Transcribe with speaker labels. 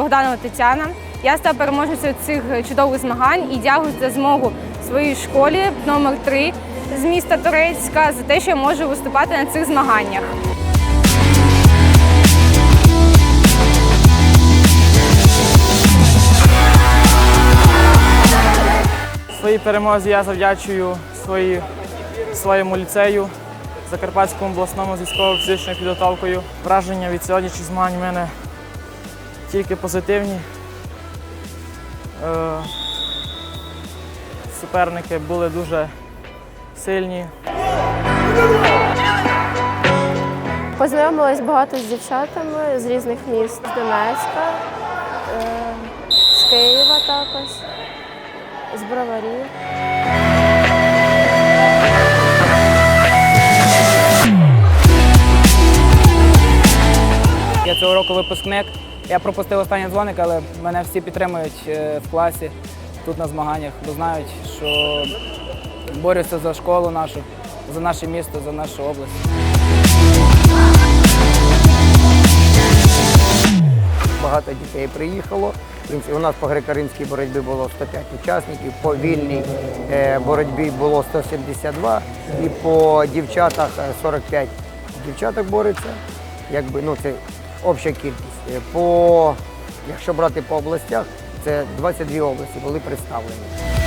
Speaker 1: Романова Тетяна. Я стала переможницею цих чудових змагань і дякую за змогу своїй школі номер 3 з міста Турецька за те, що я можу виступати на цих змаганнях.
Speaker 2: Своїй перемозі я завдячую свої, своєму ліцею, Закарпатському обласному з військово-фізичною підготовкою. Враження від сьогоднішніх змагань в мене тільки позитивні. Е, суперники були дуже сильні.
Speaker 3: Познайомилась багато з дівчатами з різних міст з Донецька, е, з Києва також, з Броварів.
Speaker 4: Я цього року випускник. Я пропустив останній дзвоник, але мене всі підтримують е, в класі тут на змаганнях, бо знають, що борюся за школу нашу, за наше місто, за нашу область.
Speaker 5: Багато дітей приїхало. У нас по греко-римській боротьбі було 105 учасників, по вільній е, боротьбі було 172 і по дівчатах е, 45 дівчаток бореться. Якби, ну, це обща кількість. Е, По, якщо брати по областях, це 22 області були представлені.